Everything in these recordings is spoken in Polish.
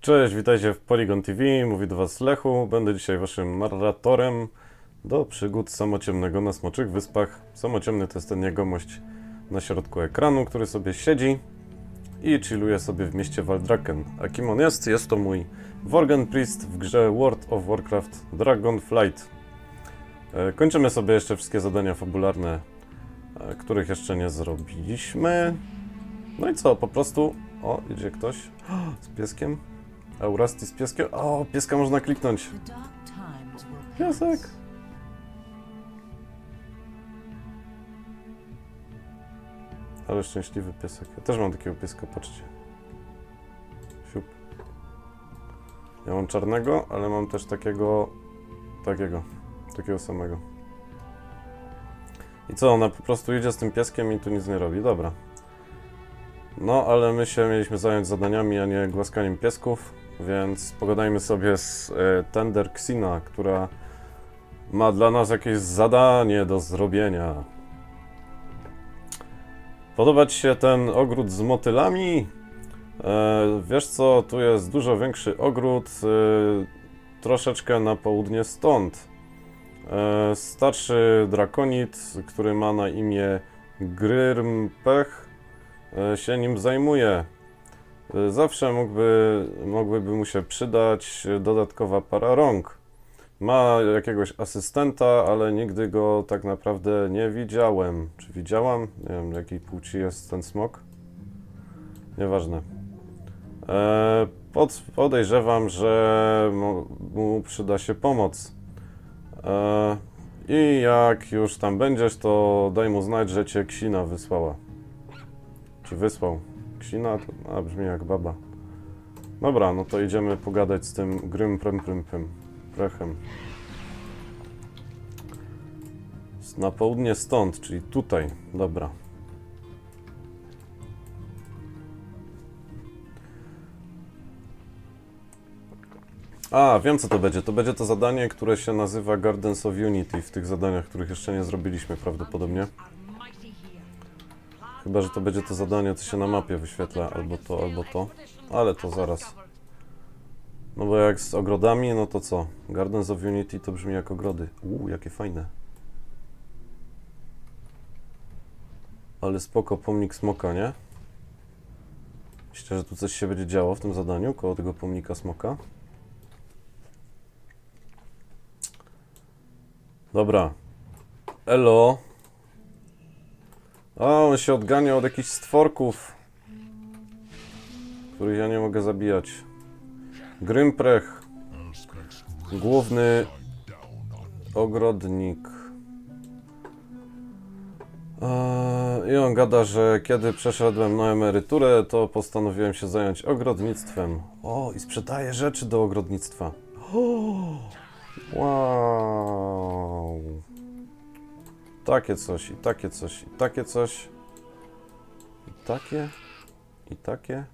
Cześć, witajcie w Polygon TV, mówi do Was Lechu. Będę dzisiaj Waszym narratorem do przygód Samociemnego na Smoczych Wyspach. Samociemny to jest ten jegomość na środku ekranu, który sobie siedzi i chilluje sobie w mieście Waldraken. A kim on jest? Jest to mój Worgen Priest w grze World of Warcraft Dragonflight. E, Kończymy sobie jeszcze wszystkie zadania fabularne, e, których jeszcze nie zrobiliśmy. No i co, po prostu... O, idzie ktoś z pieskiem. Aurasti z pieskiem. O, pieska można kliknąć. Piesek. Ale szczęśliwy piesek. Ja też mam takiego pieska, patrzcie. Siup. Ja mam czarnego, ale mam też takiego... Takiego. Takiego samego. I co, ona po prostu idzie z tym pieskiem i tu nic nie robi. Dobra. No, ale my się mieliśmy zająć zadaniami, a nie głaskaniem piesków, więc pogadajmy sobie z e, Tender Xina, która ma dla nas jakieś zadanie do zrobienia. Podoba Ci się ten ogród z motylami? E, wiesz co, tu jest dużo większy ogród, e, troszeczkę na południe stąd. Starszy drakonit, który ma na imię Gryrmpech, się nim zajmuje. Zawsze mógłby, mogłyby mu się przydać dodatkowa para rąk. Ma jakiegoś asystenta, ale nigdy go tak naprawdę nie widziałem. Czy widziałam? Nie wiem, jakiej płci jest ten smok. Nieważne. E, pod, podejrzewam, że mu przyda się pomoc. E, I jak już tam będziesz, to daj mu znać, że cię Ksina wysłała. Czy wysłał? Ksina? To a, brzmi jak baba. Dobra, no to idziemy pogadać z tym grym prym prym prym. Prechem. Na południe stąd, czyli tutaj. Dobra. A, wiem co to będzie. To będzie to zadanie, które się nazywa Gardens of Unity w tych zadaniach, których jeszcze nie zrobiliśmy prawdopodobnie. Chyba, że to będzie to zadanie, co się na mapie wyświetla, albo to, albo to. Ale to zaraz. No bo jak z ogrodami, no to co? Gardens of Unity to brzmi jak ogrody. Uuu, jakie fajne. Ale spoko, pomnik smoka, nie? Myślę, że tu coś się będzie działo w tym zadaniu, koło tego pomnika smoka. Dobra. Elo. A, on się odgania od jakichś stworków, których ja nie mogę zabijać. Grymprech. Główny ogrodnik. Eee, I on gada, że kiedy przeszedłem na emeryturę, to postanowiłem się zająć ogrodnictwem. O, i sprzedaję rzeczy do ogrodnictwa. Wow. Takie coś, i takie coś, i takie coś. I takie, i takie.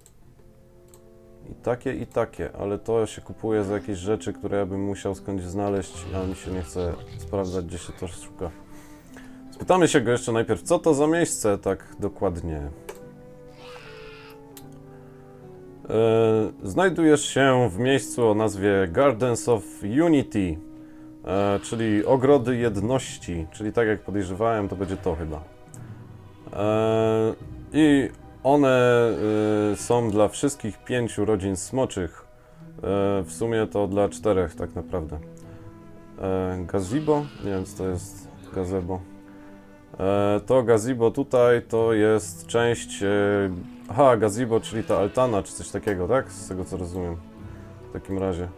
I takie, i takie, ale to się kupuje za jakieś rzeczy, które ja bym musiał skądś znaleźć, a mi się nie chce sprawdzać, gdzie się to szuka. Spytamy się go jeszcze najpierw, co to za miejsce, tak dokładnie. E, Znajdujesz się w miejscu o nazwie Gardens of Unity, e, czyli Ogrody Jedności, czyli tak jak podejrzewałem, to będzie to chyba. E, I one y, są dla wszystkich pięciu rodzin smoczych. E, w sumie to dla czterech tak naprawdę. E, gazebo? Nie wiem co to jest gazebo. E, to gazebo tutaj to jest część... E, aha, gazebo, czyli ta altana czy coś takiego, tak? Z tego co rozumiem. W takim razie.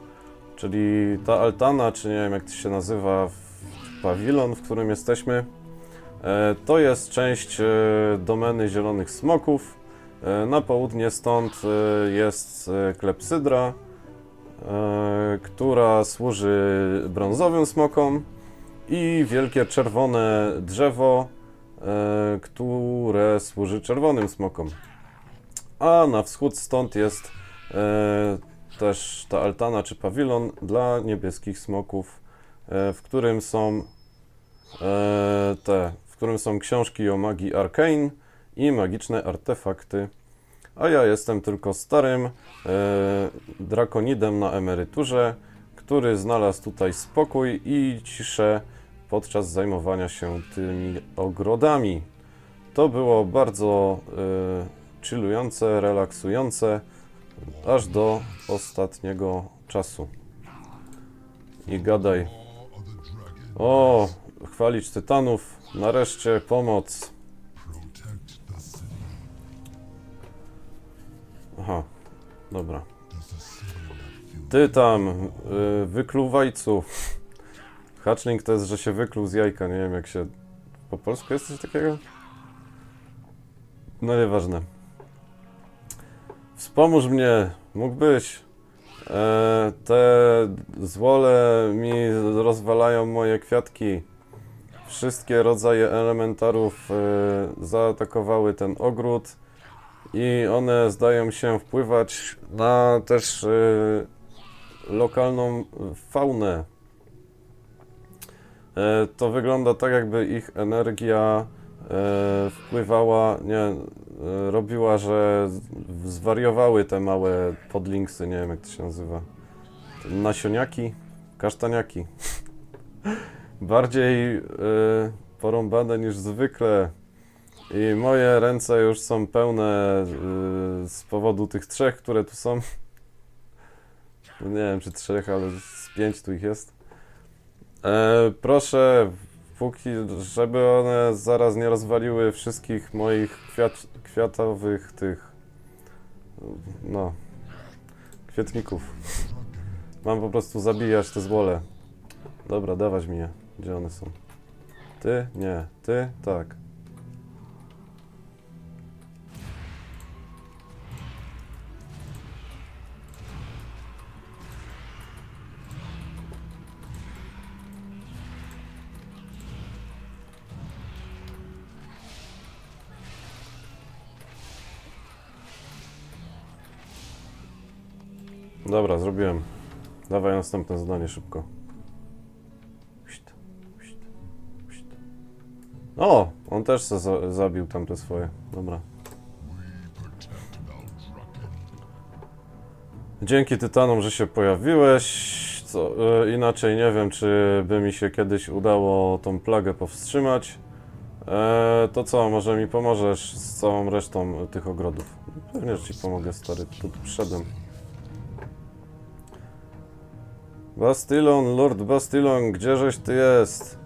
Czyli ta altana, czy nie wiem jak to się nazywa, pawilon, w którym jesteśmy, E, To jest część e, domeny zielonych smoków. E, Na południe stąd jest klepsydra, która służy brązowym smokom i wielkie czerwone drzewo, które służy czerwonym smokom. A na wschód stąd jest też ta altana czy pawilon dla niebieskich smoków, e, w którym są e, te, w którym są książki o magii Arcane i magiczne artefakty a ja jestem tylko starym e, drakonidem na emeryturze, który znalazł tutaj spokój i ciszę podczas zajmowania się tymi ogrodami. To było bardzo e, chillujące, relaksujące, aż do ostatniego czasu. I gadaj. O, chwalić tytanów, nareszcie pomoc. Aha, dobra. Ty tam, y, wykluwajcu. Hatchling to jest, że się wykluł z jajka, nie wiem jak się... Po polsku jest coś takiego? No nieważne. Wspomóż mnie, mógłbyś. E, te zwole mi rozwalają moje kwiatki. Wszystkie rodzaje elementarów e, zaatakowały ten ogród i one zdają się wpływać na też e, lokalną faunę. E, to wygląda tak, jakby ich energia wpływała, nie, e, robiła, że zwariowały te małe podlinksy, nie wiem jak to się nazywa. Nasioniaki? Kasztaniaki. Bardziej e, porąbane niż zwykle. I moje ręce już są pełne e, z powodu tych trzech, które tu są. Nie wiem czy trzech, ale z pięć tu ich jest. E, proszę, póki, żeby one zaraz nie rozwaliły wszystkich moich kwiat, kwiatowych tych, no, kwietników. Mam po prostu zabijać te zwole. Dobra, dawać mi je. Gdzie one są? Ty? Nie. Ty? Tak. Dobra, zrobiłem. Dawaj następne zadanie szybko. O! On też se za zabił tamte swoje. Dobra. Dzięki Tytanom, że się pojawiłeś. Co, e, inaczej nie wiem, czy by mi się kiedyś udało tą plagę powstrzymać. E, to co, może mi pomożesz z całą resztą tych ogrodów? Pewnie, że ci pomogę, stary. Tu przyszedłem. Bastylon, Lord Bastylon, gdzieżeś ty jest?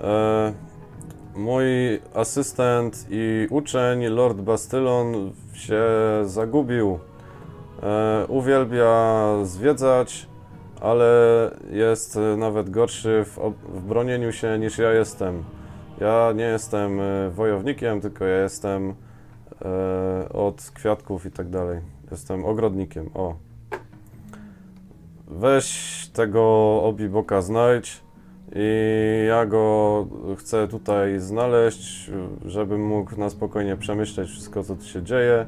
E, mój asystent i uczeń, Lord Bastylon, się zagubił. E, uwielbia zwiedzać, ale jest nawet gorszy w, w bronieniu się niż ja jestem. Ja nie jestem e, wojownikiem, tylko ja jestem e, od kwiatków i tak dalej. Jestem ogrodnikiem, o. Weź tego obiboka znajdź i ja go chcę tutaj znaleźć, żebym mógł na spokojnie przemyśleć wszystko, co tu się dzieje.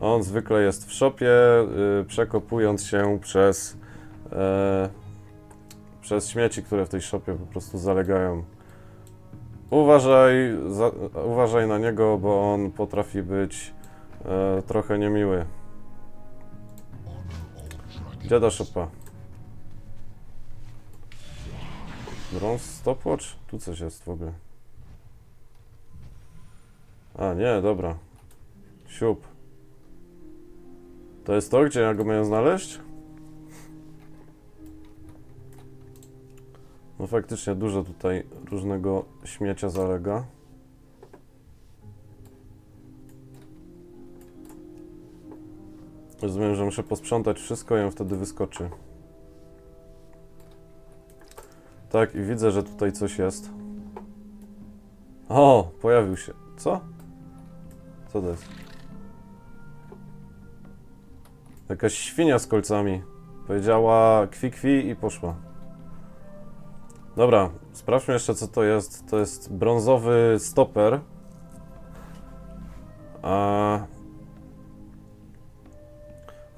On zwykle jest w szopie, y, przekopując się przez, e, przez śmieci, które w tej szopie po prostu zalegają. Uważaj, za, uważaj na niego, bo on potrafi być e, trochę niemiły. Gdzie ta szopa? Bronze stopwatch? Tu coś jest w ogóle. A, nie, dobra. Siup. To jest to, gdzie ja go miałem znaleźć? No faktycznie dużo tutaj różnego śmiecia zalega. Rozumiem, że muszę posprzątać wszystko i on wtedy wyskoczy. Tak, i widzę, że tutaj coś jest. O, pojawił się. Co? Co to jest? Jakaś świnia z kolcami. Powiedziała kwi kwi i poszła. Dobra, sprawdźmy jeszcze co to jest. To jest brązowy stoper. A...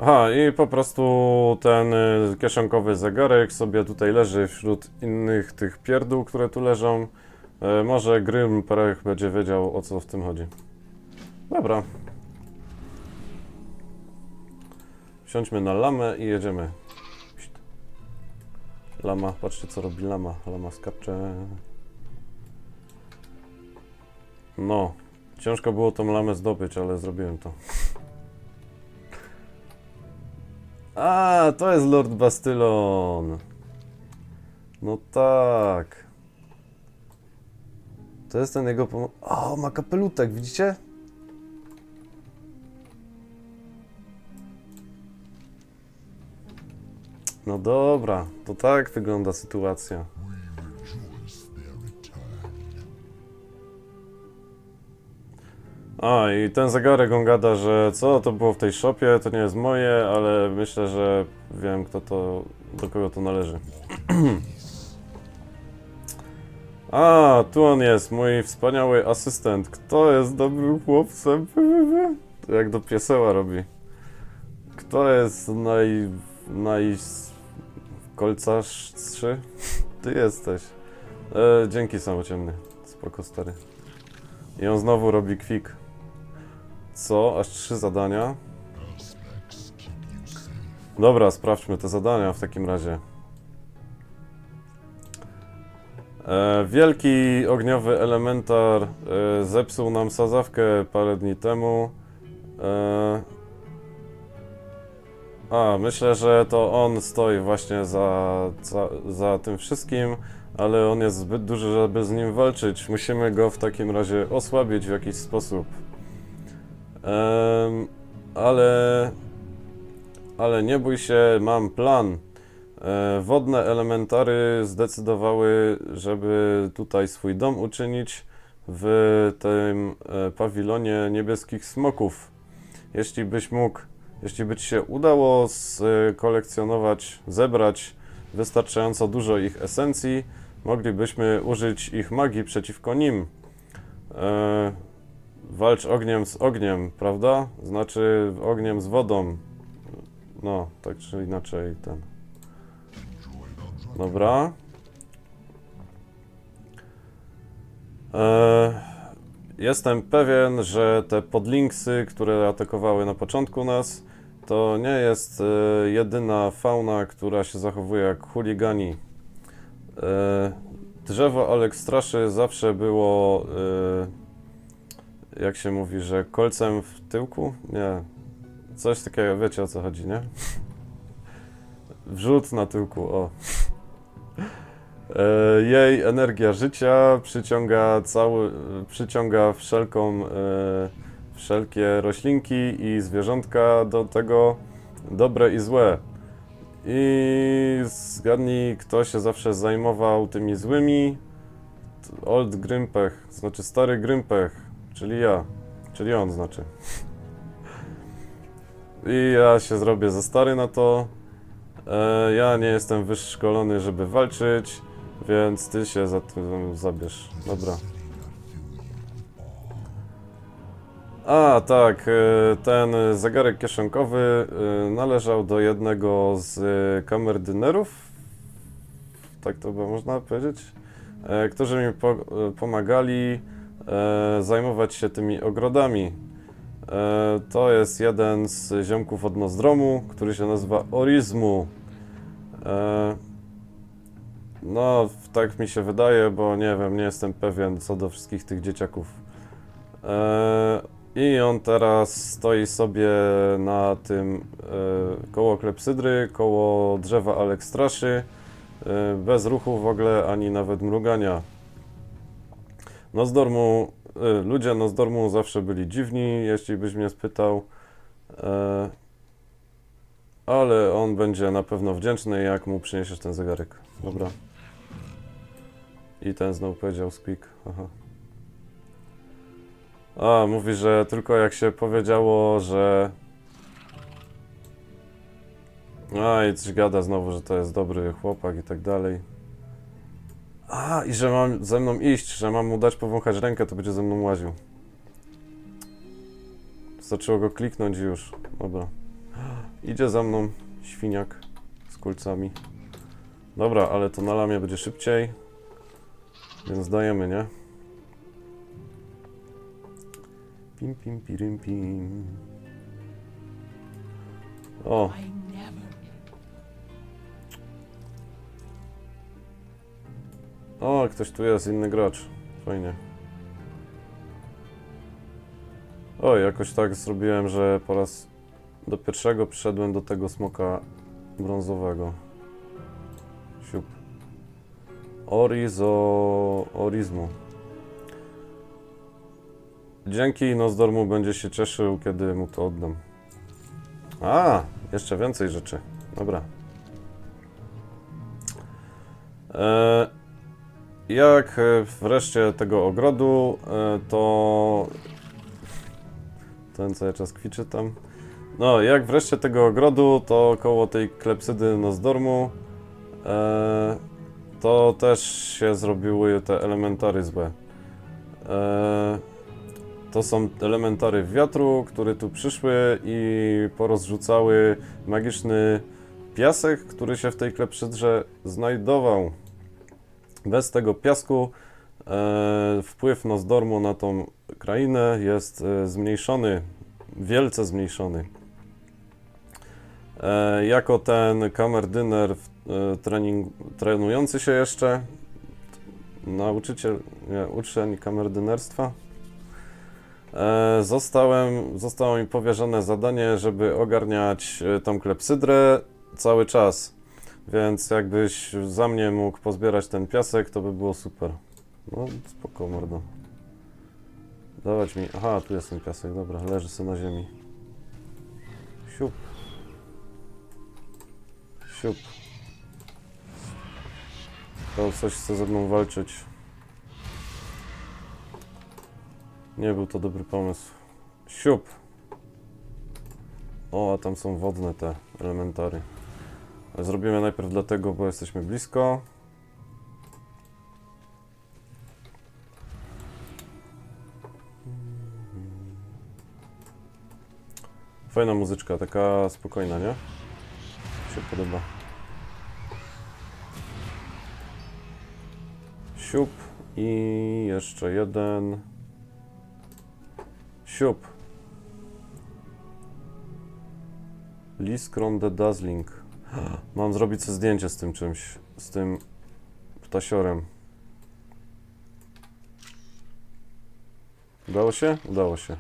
Aha, i po prostu ten y, kieszonkowy zegarek sobie tutaj leży wśród innych tych pierdół, które tu leżą. E, może Grym Perech będzie wiedział o co w tym chodzi. Dobra. Wsiądźmy na lamę i jedziemy. Lama, patrzcie co robi lama. Lama skacze. No, ciężko było tą lamę zdobyć, ale zrobiłem to. A, to jest Lord Bastylon. No tak. To jest ten jego pom... O, ma kapelutek, widzicie? No dobra, to tak wygląda sytuacja. A, i ten zegarek on gada, że co to było w tej shopie, to nie jest moje, ale myślę, że wiem kto to, do kogo to należy. A, tu on jest, mój wspaniały asystent. Kto jest dobrym chłopcem? To Jak do pieseła robi. Kto jest naj... naj... kolcarz 3? Ty jesteś. E, dzięki samociemny. Spoko stary. I on znowu robi kwik. Co? Aż trzy zadania? Dobra, sprawdźmy te zadania w takim razie. E, wielki ogniowy elementar e, zepsuł nam sadzawkę parę dni temu. E, a, myślę, że to on stoi właśnie za, za, za tym wszystkim, ale on jest zbyt duży, żeby z nim walczyć. Musimy go w takim razie osłabić w jakiś sposób. Ale, ale nie bój się, mam plan. E, wodne elementary zdecydowały, żeby tutaj swój dom uczynić w tym e, pawilonie niebieskich smoków. Jeśli byś mógł, jeśli by ci się udało skolekcjonować, zebrać wystarczająco dużo ich esencji, moglibyśmy użyć ich magii przeciwko nim. Walcz ogniem z ogniem, prawda? Znaczy ogniem z wodą. No, tak czy inaczej ten. Dobra. E, jestem pewien, że te podlinksy, które atakowały na początku nas, to nie jest e, jedyna fauna, która się zachowuje jak chuligani. E, drzewo Alex Straszy zawsze było, e, jak się mówi, że kolcem w tyłku? Nie. Coś takiego, wiecie o co chodzi, nie? Wrzód na tyłku, o. E, Jej energia życia przyciąga cały, przyciąga wszelką, e, wszelkie roślinki i zwierzątka do tego dobre i złe. I zgadnij, kto się zawsze zajmował tymi złymi. Old Grympech, znaczy stary Grympech, czyli ja, czyli on znaczy. I ja się zrobię za stary na to. E, ja nie jestem wyszkolony, żeby walczyć, więc ty się za tym zabierz. Dobra. A, tak, e, ten zegarek kieszonkowy e, należał do jednego z e, kamerdynerów, tak to by można powiedzieć, którzy mi po, pomagali zajmować się tymi ogrodami. E, To jest jeden z ziomków od Nozdromu, który się nazywa Orizmu. E, No, tak mi się wydaje, bo nie wiem, nie jestem pewien co do wszystkich tych dzieciaków. E, I on teraz stoi sobie na tym e, koło klepsydry, koło drzewa Alekstraszy, e, bez ruchu w ogóle, ani nawet mrugania. Nozdormu, e, ludzie Nozdormu zawsze byli dziwni, jeśli byś mnie spytał. E, ale on będzie na pewno wdzięczny, jak mu przyniesiesz ten zegarek. Dobra. I ten znowu powiedział squeak. Aha. A, mówi, że tylko jak się powiedziało, że... A, i coś gada znowu, że to jest dobry chłopak i tak dalej. A, i że mam ze mną iść, że mam mu dać powąchać rękę, to będzie ze mną łaził. Zaczęło go kliknąć już. Dobra. Idzie za mną świniak z kulcami. Dobra, ale to na lamie będzie szybciej. Więc dajemy, nie? Pim, pim, pirim, pim. O, o, ktoś tu jest, inny gracz. Fajnie. O, jakoś tak zrobiłem, że po raz do pierwszego przyszedłem do tego smoka brązowego. Siup. Orizo... Orizmu. Dzięki Nozdormu będzie się cieszył, kiedy mu to oddam. A, jeszcze więcej rzeczy. Dobra. E, jak e, wreszcie tego ogrodu, e, to ten cały czas kwiczy tam. No, jak wreszcie tego ogrodu, to koło tej klepsydy Nozdormu, e, to też się zrobiły te elementary złe. E, to są elementary wiatru, które tu przyszły i porozrzucały magiczny piasek, który się w tej klepsydrze znajdował. Bez tego piasku e, wpływ Nozdormu na tą krainę jest e, zmniejszony, wielce zmniejszony. E, jako ten kamerdyner e, trening, trenujący się jeszcze, nauczyciel, nie, uczeń kamerdynerstwa, e, zostałem, zostało mi powierzone zadanie, żeby ogarniać e, tą klepsydrę cały czas. Więc jakbyś za mnie mógł pozbierać ten piasek, to by było super. No, spoko, mordo. Dawać mi... Aha, tu jest ten piasek, dobra, leży sobie na ziemi. Siup. Siup. To coś chce ze mną walczyć. Nie był to dobry pomysł. Siup. O, a tam są wodne te elementary. Zrobimy najpierw dlatego, bo jesteśmy blisko. Fajna muzyczka, taka spokojna, nie? Mi się podoba. Siup i jeszcze jeden. Siup. Liskron the Dazzling. Mam zrobić sobie zdjęcie z tym czymś, z tym ptasiorem. Udało się? Udało się.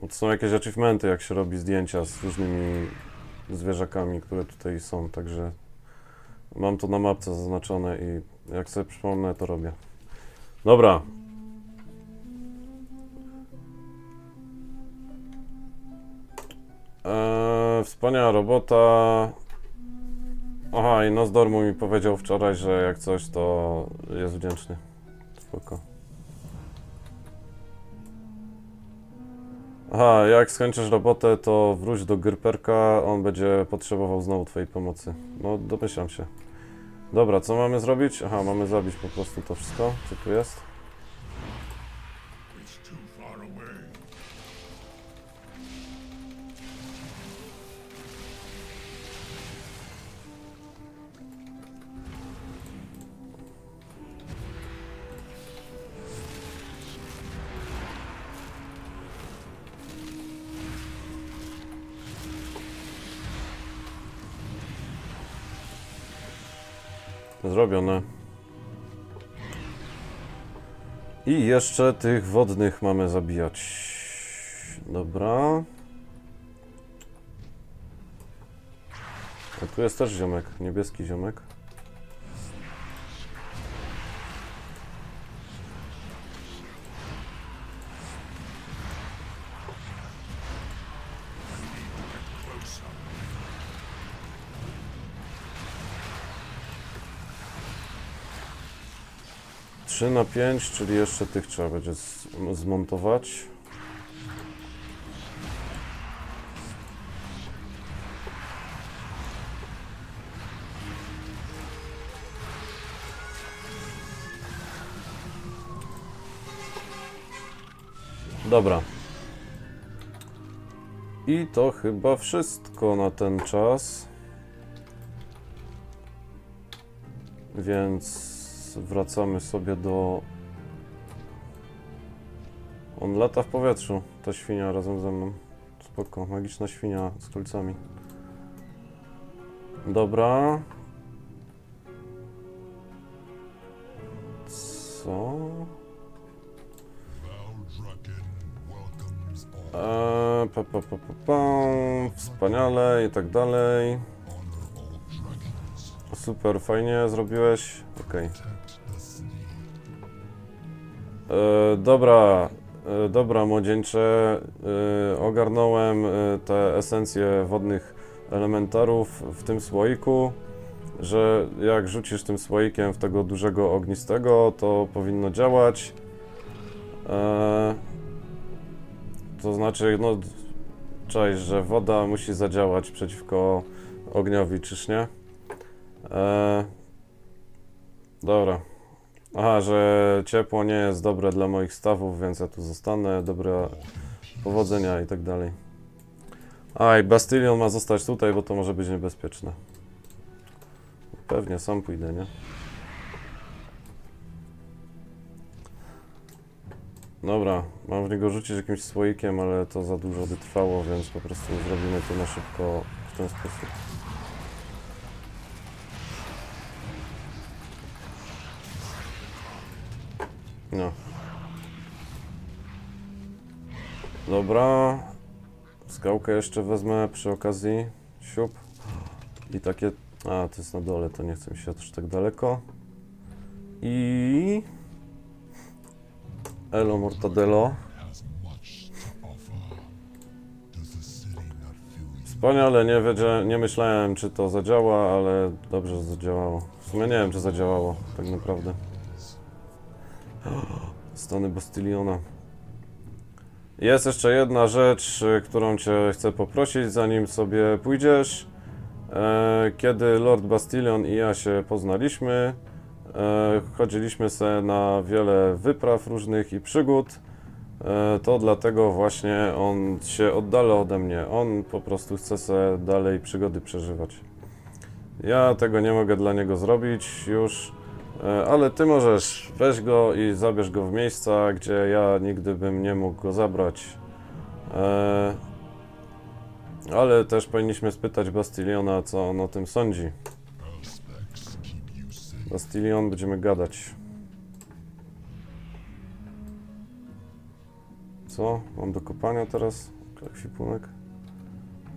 Bo to są jakieś achievementy, jak się robi zdjęcia z różnymi zwierzakami, które tutaj są, także mam to na mapce zaznaczone i jak sobie przypomnę, to robię. Dobra. Wspaniała robota. Aha, i Nozdormu mi powiedział wczoraj, że jak coś, to jest wdzięczny. Spoko. Aha, jak skończysz robotę, to wróć do Gryperka, on będzie potrzebował znowu twojej pomocy. No, domyślam się. Dobra, co mamy zrobić? Aha, mamy zabić po prostu to wszystko, co tu jest. Zrobione. I jeszcze tych wodnych mamy zabijać. Dobra. A tu jest też ziomek, niebieski ziomek. Trzy na pięć, czyli jeszcze tych trzeba będzie zmontować. Dobra. I to chyba wszystko na ten czas. Więc wracamy sobie do. On lata w powietrzu, ta świnia razem ze mną. spoko. Magiczna świnia z kolcami. Dobra. Co? Eee, pa, pa, pa, pa, pa. Wspaniale i tak dalej. Super, fajnie zrobiłeś. Okej. E, dobra, e, dobra młodzieńcze, e, ogarnąłem te esencje wodnych elementarów w tym słoiku, że jak rzucisz tym słoikiem w tego dużego ognistego, to powinno działać. To znaczy, no, cześć, że woda musi zadziałać przeciwko ogniowi, czyż nie? Dobra. Aha, że ciepło nie jest dobre dla moich stawów, więc ja tu zostanę. Dobra powodzenia i tak dalej. A i Bastillion ma zostać tutaj, bo to może być niebezpieczne. Pewnie sam pójdę, nie? Dobra, mam w niego rzucić jakimś słoikiem, ale to za dużo by trwało, więc po prostu zrobimy to na szybko w ten sposób. No. Dobra. Skałkę jeszcze wezmę przy okazji. Siup. I takie... A, to jest na dole, to nie chcę mi się aż tak daleko. I... Elo Mortadelo. Wspaniale, nie, wiedzia, nie myślałem czy to zadziała, ale dobrze że zadziałało. W sumie nie wiem czy zadziałało, tak naprawdę. Stany Bastilliona. Jest jeszcze jedna rzecz, y, którą Cię chcę poprosić, zanim sobie pójdziesz. E, Kiedy Lord Bastillion i ja się poznaliśmy, e, chodziliśmy sobie na wiele wypraw różnych i przygód. E, To dlatego właśnie on się oddala ode mnie. On po prostu chce sobie dalej przygody przeżywać. Ja tego nie mogę dla niego zrobić już. E, Ale ty możesz, weź go i zabierz go w miejsca, gdzie ja nigdy bym nie mógł go zabrać. E, Ale też powinniśmy spytać Bastilliona, co on o tym sądzi. Bastillion, będziemy gadać. Co? Mam do kopania teraz? Ekwipunek?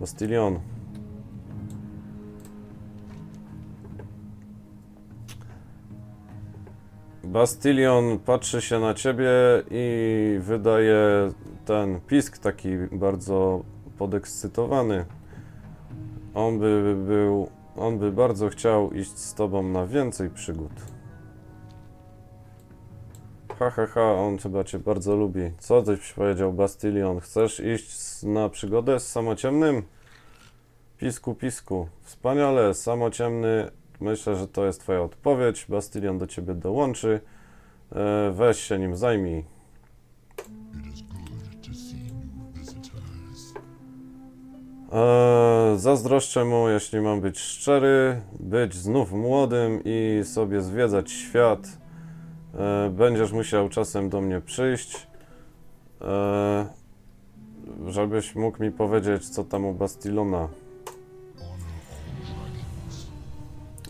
Bastillion. Bastillion patrzy się na ciebie i wydaje ten pisk taki bardzo podekscytowany. On by był, on by bardzo chciał iść z tobą na więcej przygód. Ha, ha, ha, on chyba cię bardzo lubi. Co tyś powiedział, Bastillion? Chcesz iść na przygodę z samociemnym? Pisku, pisku. Wspaniale, samociemny. Myślę, że to jest twoja odpowiedź. Bastillion do ciebie dołączy. E, weź się nim zajmij. E, zazdroszczę mu, jeśli mam być szczery, być znów młodym i sobie zwiedzać świat. E, będziesz musiał czasem do mnie przyjść, żebyś mógł mi powiedzieć, co tam u Bastilona.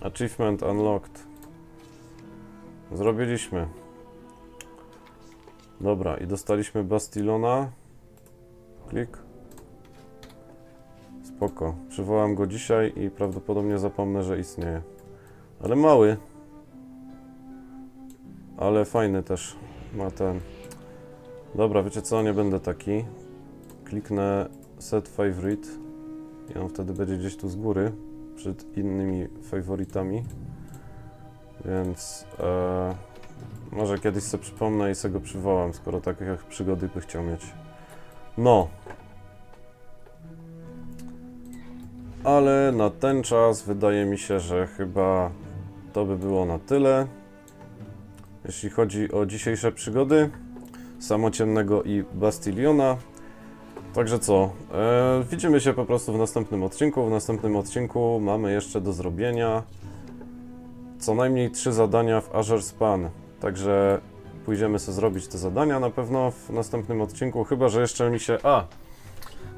Achievement unlocked. Zrobiliśmy. Dobra, i dostaliśmy Bastilona. Klik. Spoko. Przywołam go dzisiaj i prawdopodobnie zapomnę, że istnieje. Ale mały. Ale fajny też. Ma ten. Dobra, wiecie co? Nie będę taki. Kliknę set favorite. I on wtedy będzie gdzieś tu z góry. Przed innymi faworitami. Więc e, może kiedyś sobie przypomnę i sobie go przywołam, skoro takie przygody by chciał mieć. No. Ale na ten czas wydaje mi się, że chyba to by było na tyle. Jeśli chodzi o dzisiejsze przygody Samociemnego i Bastilliona. Także co? E, widzimy się po prostu w następnym odcinku. W następnym odcinku mamy jeszcze do zrobienia co najmniej trzy zadania w Azure Span. Także pójdziemy sobie zrobić te zadania na pewno w następnym odcinku, chyba że jeszcze mi się. A!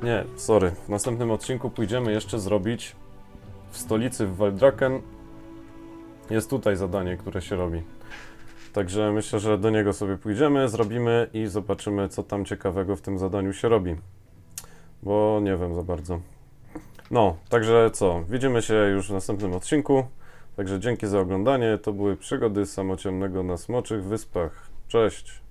Nie, sorry. W następnym odcinku pójdziemy jeszcze zrobić w stolicy w Waldraken. Jest tutaj zadanie, które się robi. Także myślę, że do niego sobie pójdziemy, zrobimy i zobaczymy, co tam ciekawego w tym zadaniu się robi. Bo nie wiem za bardzo. No, także co? Widzimy się już w następnym odcinku. Także dzięki za oglądanie. To były przygody samociemnego na Smoczych Wyspach. Cześć!